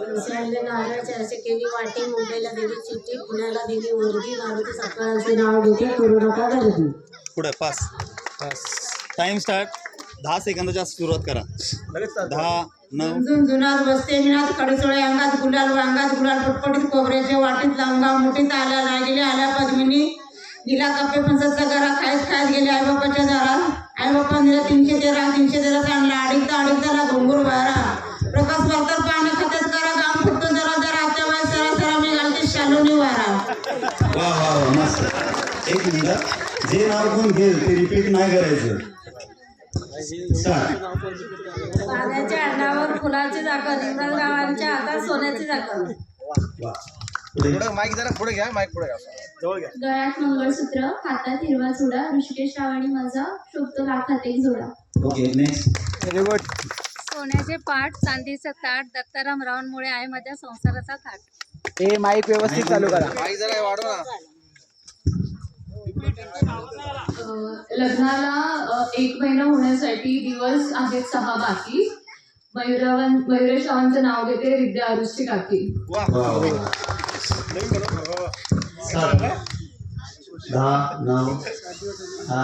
विसरले असे केली वाटी मुंबईला दिली चिठ्ठी. पुण्याला दिली मुलगी. मारुती सकाळचे नाव घेते करू नका गर्दी पुढे पास. पास. टाइम स्टार्ट दहा सेकंदाच्या सुरुवात करा. दहा नऊ. बसते कडचोळे अंगात गुलाल अंगात गुलाल पटपटीत वाटीत लांबा मुठीत आल्या लागले आल्या पद्मिनी. दिला कप्पे पंचाचा घरा खायत खायत गेले आईबापाच्या दारात. आईबापा दिला तीनशे तेरा तीनशे तेरा चांगला अडीचदा अडीचदाला घोंगूर बारा प्रकाश भारतात पानं वा वा वा मस्त. एक मिनिट जे नाव कोण घेईल ते रिपीट नाही करायचं. पाण्याच्या फुलाची झाकण इंद्ररावांच्या हातात सोन्याची झाकण. वा. पुढे पुढे माईक जरा पुढे घ्या माईक पुढे घ्या. जवळ घ्या. गळ्यात मंगळसूत्र हातात हिरवा चुडा ऋषिकेश माझा शोभतो लाखात एक जोडा. ओके नेक्स्ट व्हेरी गुड सोन्याचे पाठ चांदीचं ताट दत्ताराम रावांमुळे आहे माझ्या संसाराचा थाट. हे माईक व्यवस्थित चालू करा. माईक जरा वाढव ना. लग्नाला एक महिना होण्यासाठी दिवस आहेत सहा बाकी. मयुरावां मयुरेश रावांचं नाव घेते विद्या अरुषची काकी.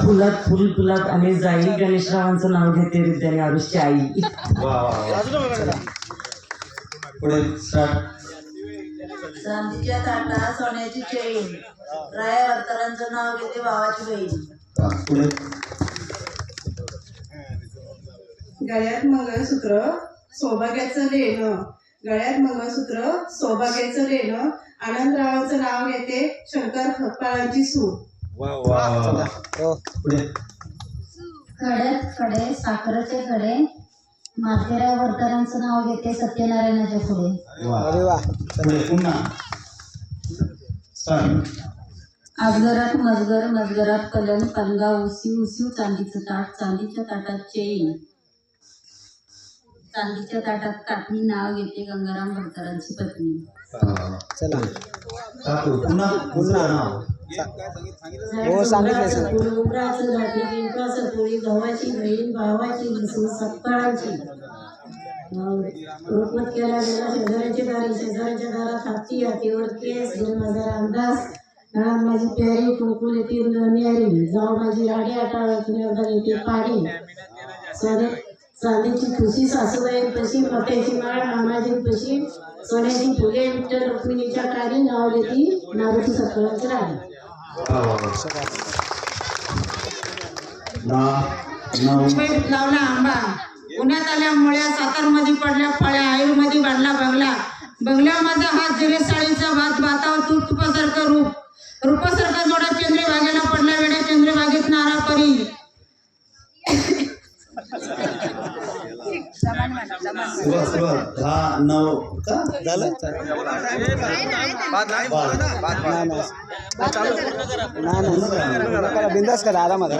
फुलात फुल फुलात आणि जाई गणेशरावांचं नाव घेते विद्याने आरुषची आई. पुढे स्टार्ट चांदीच्या ताटा सोन्याची चेन राया वर्तरांचं नाव घेते भावाची बहीण गळ्यात मंगळसूत्र सौभाग्याचं लेणं गळ्यात मंगळसूत्र सौभाग्याचं लेणं आनंदरावांचं नाव घेते शंकर वा वा. हो. पुढे. खड्यात खडे साखरेचे खडे माथेराव वर्तरांचं नाव घेते सत्यनारायणाच्या पुढे. अरे वा. पुढे पुन्हा. स्टार्ट अजगरात मजगर मजगरात कलन पलंगा उसीव उसीव चांदीचं ताट चांदीच्या ताटात चेन. चांदीच्या ताटात काटणी नाव घेते गंगाराम भरतरांची पत्नी. चला. हो सांगितलं गव्हाची बहीण भावाची सत्काळाची रोपवत केला गेला शेजाऱ्याची दारी शेजाऱ्याच्या दारात हाती हातीवर केस दोन हजार अंदाज. घरात माझी प्यारी कुंकुल येते न्यारी जाऊ माझी राडी आटाळ्यातून एकदा येते पाडी सोने चांदीची खुशी सासूबाई पशी मोठ्याची माळ मामाची पशी. सोन्याची फुले विठ्ठल रुक्मिणीच्या काळी नाव देती नऊ मुंबईत लावला आंबा. पुण्यात आल्या मुळ्या सातारमध्ये पडल्या फळ्या आयुर्मध्ये बांधला बंगला. बंगल्यामध्ये हात जिरे साडीचा भात भातावर तूप तुपासारखं रूप. रूपासारखा जोडा चंद्रभागेला पडला सुरुवात सुरुवात दहा नऊ. का? झालं? नाही बिंदास करा आरामात.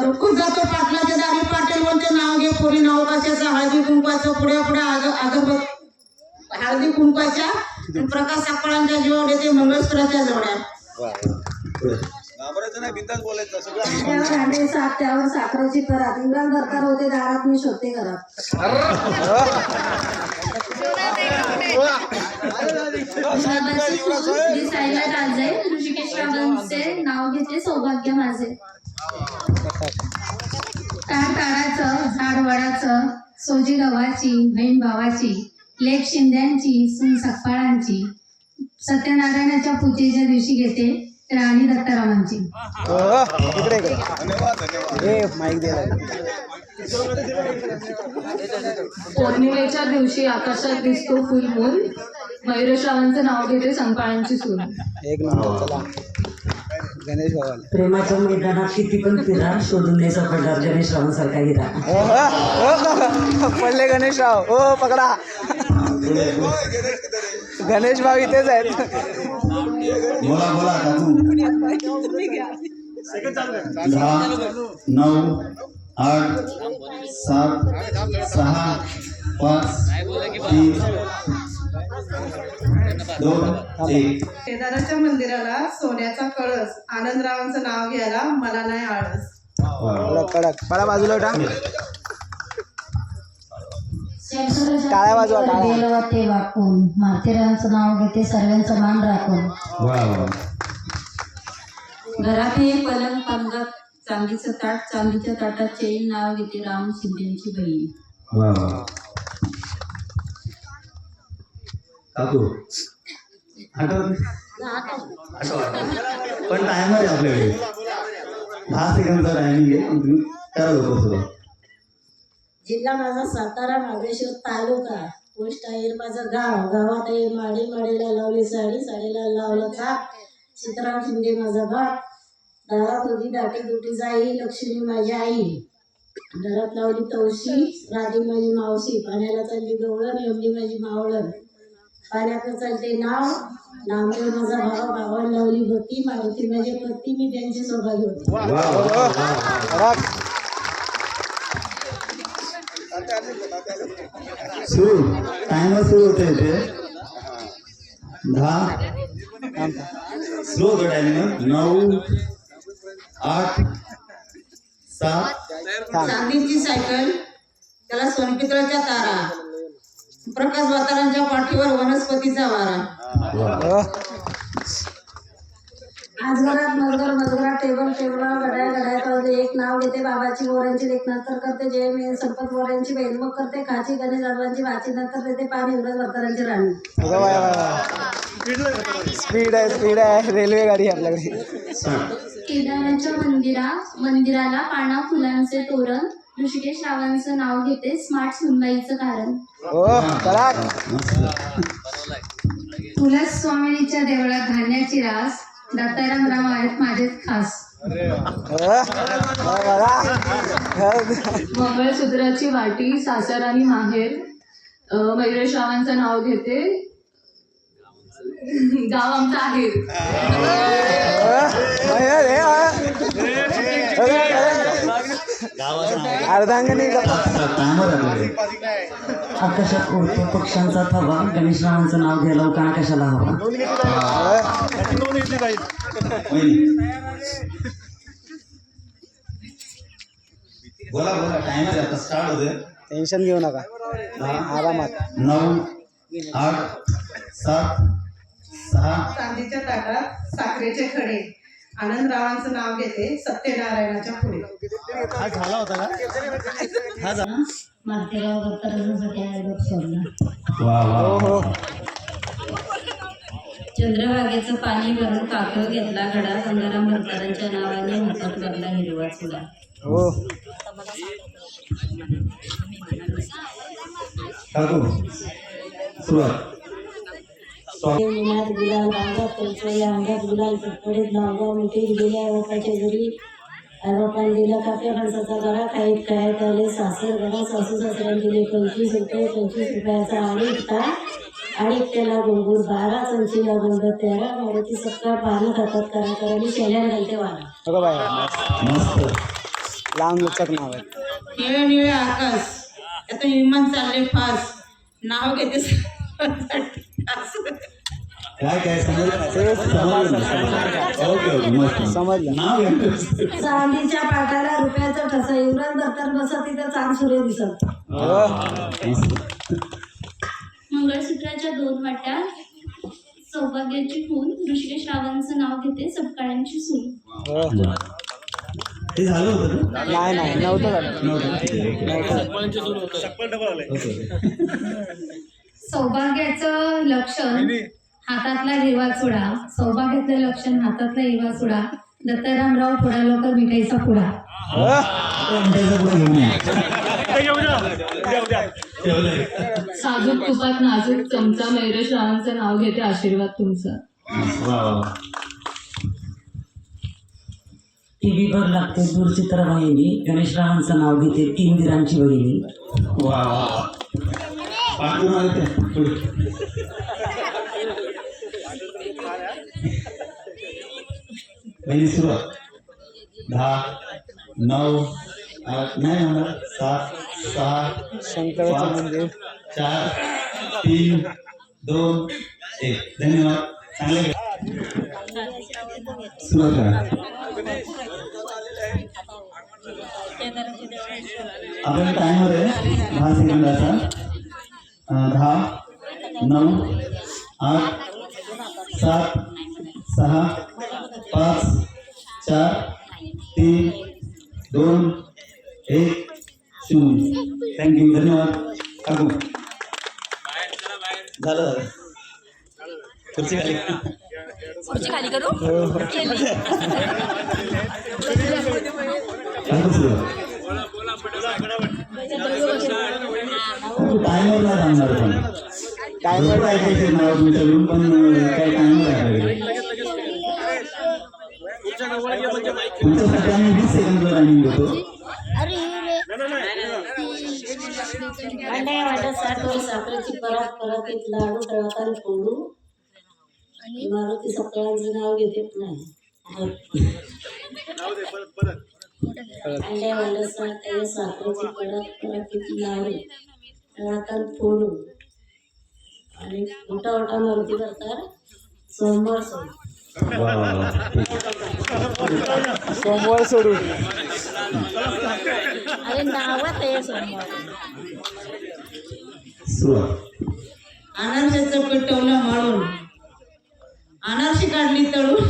रुकून जातो पाटलाच्या दारी? पाटील बोलते नाव घे पोरी नवकाशाचं हळदी कुंकवाचं पुढे पुढे आग अगरबत हळदी आणि प्रकाश सापळांच्या जीवावर येते मंगळसूत्राच्या जोड्या घाबरायचं नाही बिंदास बोलायचं सगळं त्यावर भांडे सात त्यावर साखरेची परात. इंग्रज दरकार होते दारात मी शोधते घरात. ऋषिकेश रावांचे नाव घेते सौभाग्य माझे. ताड ताडाचं झाड वडाचं सोजी गव्हाची बहीण भावाची लेख शिंद्यांची सून सकपाळांची सत्यनारायणाच्या पूजेच्या दिवशी घेते. राणी दत्तारामांची इकडे इकडे धन्यवाद धन्यवाद ए माईक द्यायला पौर्णिमेच्या दिवशी आकाशात दिसतो फुलमूल मयुरेश रावांचं नाव घेते संकाळांची सून. एक गणेश प्रेमाच्या मैदानात किती पण फिरा शोधून द्यायचा पडणार गणेशरावांसारखा हिरा. हो हो, हो पडले गणेशराव. हो पकडा. गणेश भाऊ इथेच आहेत. बोला बोला काकू दहा नऊ आठ सात सहा पाच तीन दोन एक. शेजाराच्या मंदिराला सोन्याचा कळस आनंदरावांचं नाव घ्यायला मला नाही आळस. कडक कडक. पळा बाजूला उठा. टाळ्या वाजवा, टाळ्या. ते वाकून माथेरानचं नाव घेते सर्वांचं मान राखून. वा वा. घरात हे पलंग पंगत चांदीचं ताट चांदीच्या ताटात चैन नाव घेते राम शिंदेची बहीण. काकू. पण टायमर आहे आपल्याकडे. दहा सेकंदचा टायमिंग आहे तुम्ही करा लवकर सुरुवात. जिल्हा माझा सातारा नागेश्वर तालुका. पोस्ट आहे माझं गाव. गावात आहे माडी माडीला लावली साडी. साडीला लावलं ताप सीताराम शिंदे माझा बाप. दारात होती दाटी दुटी जाई. लक्ष्मी माझी आई. घरात लावली तवशी. राधी माझी मावशी. पाण्याला चालली गवळण. एवढी माझी मावळण. पाण्यात चालते नाव. नामदेव माझा भाव भावाला लावली होती मारुती माझे पती मी त्यांची सौभाग्य होती वा वा वा वा. सुरू टायमर सुरू होते इथे? दहा. सुरू होतं टायमिंग नऊ. आठ. सात. चांदीची सायकल त्याला सोनपितळाच्या तारा प्रकाश वातारांच्या पाठीवर वनस्पतीचा वारा. आज घरात मजगर मजगरा टेबल टेबलावर घड्याळ घड्याळामध्ये एक नाव घेते बाबाची नंतर करते जय मे संपत करते खाची गणेश जाधवांची वाची नंतर देते पाणी वातारांची राणी. स्पीड आहे स्पीड आहे. रेल्वे गाडी आपल्याकडे. केदाराच्या मंदिरा मंदिराला पाना फुलांचे तोरण ऋषिकेश रावांचं नाव घेते स्मार्ट सुनबाईचं कारण. हो मस्त तुळस स्वामिनीच्या देवळात धान्याची रास दत्ताराम राव आहेत माझेच खास. मंगळसूत्राची वाटी सासर आणि माहेर. मयुरेश रावांचं नाव घेते. गाव आमचं आहे. अर्धांगनी टायमर आपल्याकडे आकाशात उडतो पक्ष्यांचा थवा गणेशरावांचं नाव घ्यायला उका आकाशाला हवा. बोला बोला टायमर आहे आता स्टार्ट होते टेन्शन घेऊ नका आरामात नऊ आठ सात सहा चांदीच्या ताटात साखरेचे खडे. आनंदरावांचं नाव घेते सत्यनारायणाच्या पुढे. दत्तारांसाठी आयोजक सोडला. वा वा वा. चंद्रभागेचं पाणी भरून काकळ घेतला घडा गंगाराम भरतारांच्या नावाने हातात लागला हिरवा चुडा. हो. सुरुवात. उन्हात गुलाल रांगात अंगात गुलाल फटफडीत नावगाव मिठी गेल्या बापाच्या घरी आरोपान दिला काप्या माणसाचा गळा खाईत खायत आले सासर गडा सासू सासऱ्याने दिले पंचवीस रुपये पंचवीस रुपयाचा अडीचटा अडीच त्याला गोंगूर बारा चमचीला गुंड तेरा मारुती सत्कार पानं खातात करा कराने शेल्यान घालते वारा बाय लांब लचक नाव आहे निळे निळे आकाश. आता विमान चालले फास नाव घेते. काय काय समजलं समजलं ओके ओके मस्त समजलं. नाव घ्या. चांदीच्या पाटाला रुपयाचा ठसा युवराज दत्तर बसत तिथं चांद सूर्य दिसत. मंगळसूत्राच्या दोन वाट्या सौभाग्याची खून ऋषिकेश रावांचं नाव घेते सपकाळ्यांची सून. हो हे झालं होतं ना? नाही नाही नव्हतं झालं. नव्हतं. सौभाग्याचं लक्षण हातातला हिरवा चुडा सौभाग्यातलं लक्षण हातातला हिरवा चुडा दत्तारामराव पुढा लवकर मिठाईचा पुडा. पुढे. साजूक तुपात नाजूक चमचा मयुरेश रावांचं नाव घेते आशीर्वाद तुमचा. टीव्हीवर लागते दूरचित्रवाहिनी. गणेशरावांचं नाव घेते तीन दिरांची बहिणी वा वा पाठवून आले ते पुढे. पहिली सुरुवात. दहा नऊ आठ नाही म्हणा सात सहा शंकराचं मंदिर. चार तीन दोन एक. धन्यवाद. चांगले सुरुवात करा आपल्याला टायमर आहे दहा सेकंदाचा अं, दहा नऊ आठ सात सहा पाच चार तीन दोन एक शून्य. थँक्यू धन्यवाद. काकू झालं. झालं खुर्ची खाली. खाली करू? टायमर नाही सांगणार पण. टायमर ऐकायचे नाव पण काही टायमर तुमच्यासाठी आम्ही वीस सेकंदला टायमिंग देतो अंड्या वाटत साखर साखरेची परत परत एक लाडू तळताना फोडू आणि मारुती सकाळचं नाव घेते नाही अंड्या वाटत साखर साखरेची परत परत एक लाडू तळताना फोडू आणि मोठा मोठा मारुती करतात सोमवार सोड वा वा वा सोमवार सोडू अरे नावात आहे सोमवार. अनारशाचं पेटवलं मळून. अनारशी काढली तळून.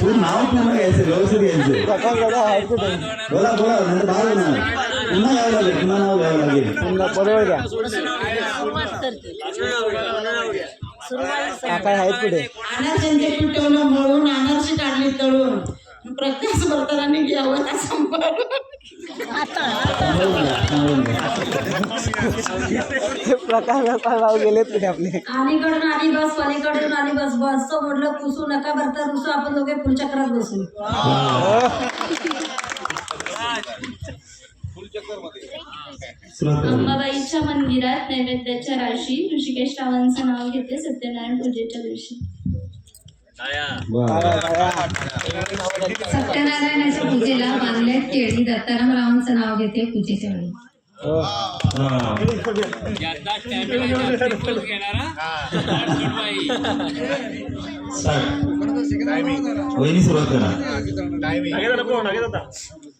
तू नाव नाही घ्यायचं व्यवस्थित घ्यायचं. बोला बोला नंतर बाहेर येणार. पुन्हा यावं लागेल पुन्हा नाव घ्यावं लागेल. पुन्हा बरोबर द्या. काय आहेत कुठे अनारशांचे पेटवलं मळून अनारशी काढली तळून प्रकाश भरताना घ्यावं का प्रकाश दादा गेलेत कुठे आपले अलीकडून आली बस अलीकडून आली बस. बस तो म्हटलं पुसू नका भरता रुसू आपण दोघे फुलचक्रात बसू. अंबाबाईच्या मंदिरात नैवेद्याच्या राशी ऋषिकेश रावांचं नाव घेते सत्यनारायण पूजेच्या दिवशी. सत्यनारायणाच्या पूजेला बांधल्यात केळी दत्ताराम रावांचं नाव घेते पूजेच्या वेळी. सुरुवात करा.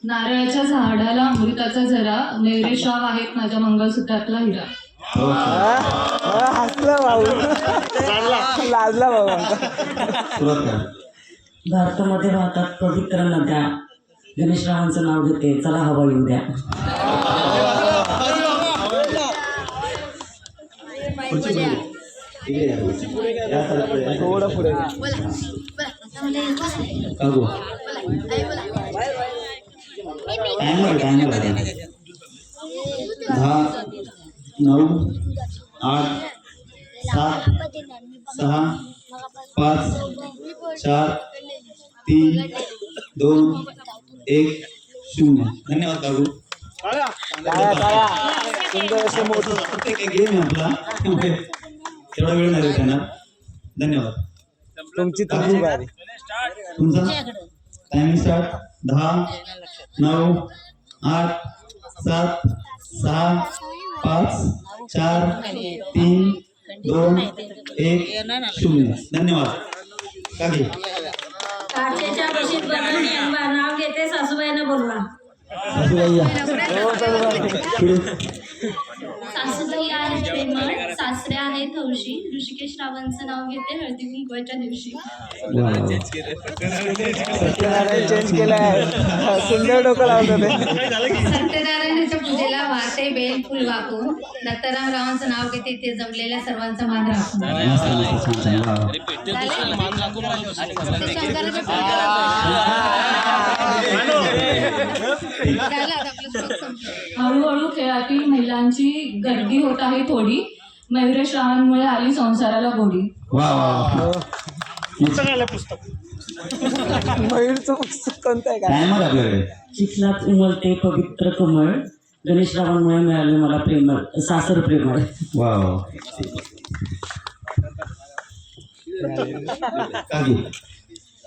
नारळाच्या झाडाला अमृताचा झरा नैरेशाव आहेत माझ्या मंगळसूत्रातला हिरा. हसला भाऊ. लाजला. भाऊ आमचा. सुरुवात करा. भारतामध्ये वाहतात पवित्र नद्या. गणेशरावांचं नाव घेते. चला हवा येऊ द्या. पुढे. पुढे काकू टायमर टायमर आहे. दहा नऊ आठ सात सहा पाच चार तीन दोन एक शून्य। धन्यवाद काकू टाळ्या टाळ्या सुंदर असे मोठे प्रत्येक एक गेम आहे आपला त्यामुळे तेवढा वेळ नाही देणार धन्यवाद। तुमची तुमची? बारी. तुमचा? टायमिंग स्टार्ट दहा नऊ आठ सात सहा पाच चार तीन दोन एक शून्य. धन्यवाद. काकी. काचेच्या बशीत बघून नाव घेते सासूबाईनं बोलवा. सासूबाई या. सासूबाई आहेत प्रेमळ. सासरे आहेत हौशी. ऋषिकेश रावांचं नाव घेते हळदी कुंकवाच्या दिवशी. सत्यनारायण चेंज केलाय. सुंदर डोकं लावतो ते. सत्यनारायणाच्या पूजेला वाटे बेल फुल वाकून. दत्ताराम रावांचं नाव घेते ते जमलेल्या सर्वांचा मान राखून. हळूहळू खेळातील महिलांची गर्दी होत आहे थोडी. मयुरेश रावांमुळे आली संसाराला गोडी. वा वा वा. मयूरचं पुस्तक कोणतं आहे का? टायमर आपल्याकडे? चिखलात उमलते पवित्र कमळ. गणेशरावांमुळे मिळाले मला प्रेमळ सासर प्रेमळ. वा वा. काकी.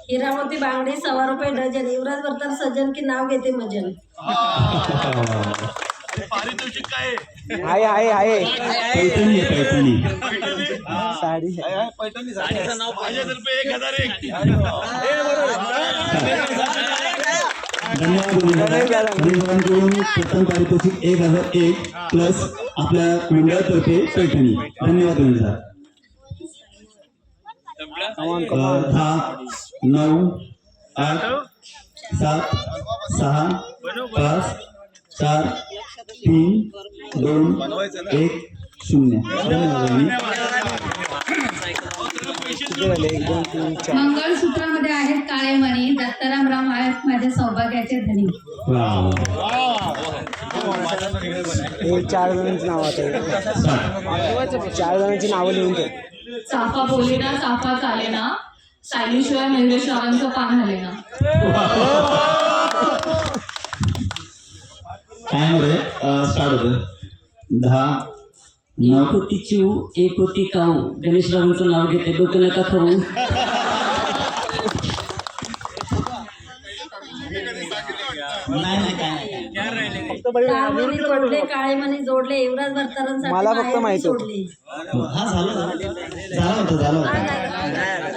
हिरामती बांगडी सव्वा रुपये डझन. युवराज भरतर सज्जन की नाव घेते मजन आहे आहे आहे पैठणी आहे पैठणी. साडी. आहे. धन्यवाद गणेशरावांकडून प्रथम पारितोषिक एक हजार एक प्लस आपल्या मंडळातर्फे पैठणी. धन्यवाद अ, दहा नऊ आठ सात सहा पाच चार तीन दोन एक शून्य. मंगळसूत्रामध्ये आहेत काळे मणी दत्ताराम राम आहेत माझ्या सौभाग्याचे धनी. हे चार जणांची नाव आता. चार जणांची नावं लिहून चाफा बोलेना चाफा चालेना सायलीशिवाय रावांचं पान हलेना काय मध्ये स्टार्ट होतं दहा. नऊ होती चिऊ एक होती काऊ. गणेशरावांचं नाव घेते डोकं नका खाऊ. नाही नाही काय नाही. काळमणी जोडले काळे मणी जोडले युवराज भरतारांसाठी मला फक्त माहिती. हा झालं झालं. होतं झालं होतं.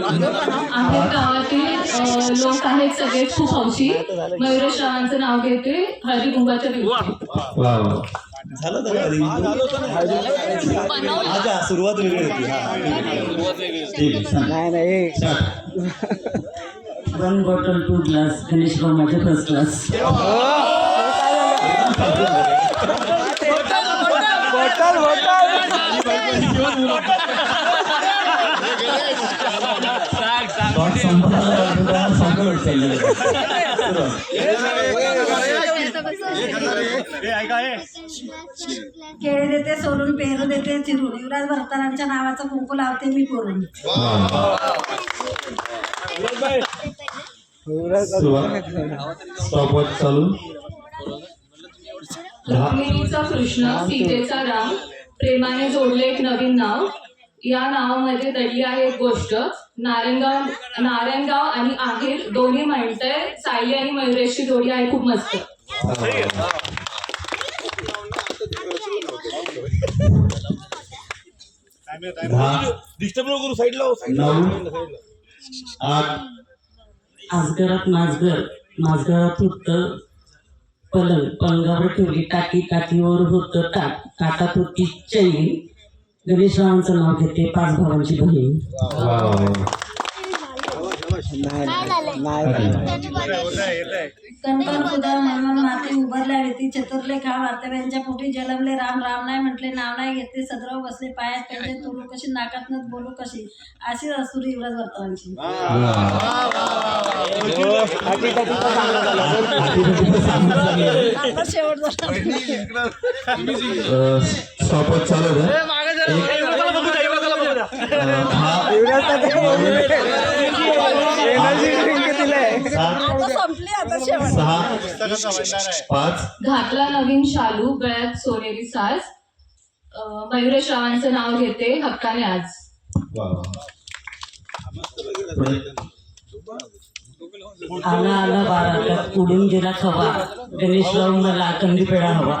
आहेत गावातील लोक आहेत सगळे खूप हौशी. मयुरेश रावांचं नाव घेते हळदी कुंभाच्या दिवशी. झालं तर सुरुवात वेगळी होती. वन बॉटल टू ग्लास माझे first class bottle bottle short संपला. केळी देते सोलून पेरू देते चिरून युवराज भरतारांच्या नावाचं कुंकू लावते मी करून चालू. कृष्ण सीतेचा राम प्रेमाने जोडले एक नवीन नाव. या नावामध्ये दडली आहे एक गोष्ट. नारायणगाव नारायणगाव आणि आहेर दोन्ही म्हणतंय. सायली आणि मयुरेशची जोडी आहे खूप मस्त. नऊ आठ. आजगरात माजगर माजगरात होतं पलंग. पलंगावर ठेवली. टाकी टाकीवर होतं ताटात होती चैन गणेशरावांचं नाव घेते पाच भावांची बहीण कुदळ म्हणून माती उभारल्या चतुर्ले वार्ताव्यांच्या पोटी जलमले राम राम नाही म्हटले नाव नाही घेतले सदराव बसले पायात त्यांचे तुलू कशी नाकात नत बोलू कशी अशी असुरी युवराज. आता शेवट पाच घातला नवीन शालू गळ्यात सोनेरी साज. मयुरेश रावांचं नाव घेते हक्काने आज. आला आला बाराकात उडून गेला खवा. गणेशराव मला कंदी पेढा हवा.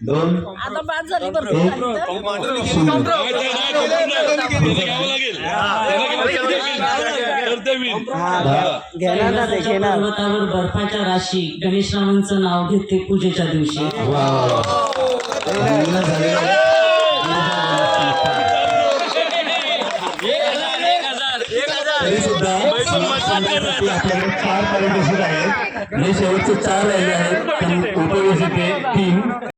दोन आता बाद झाली बरं. हा पर्वतावर बर्फाच्या राशी गणेशरावांचं नाव घेते पूजेच्या दिवशी आपल्याकडे चार पारितोषिक आहेत जे शेवटचे चार राहिले आहेत उपविजेते तीन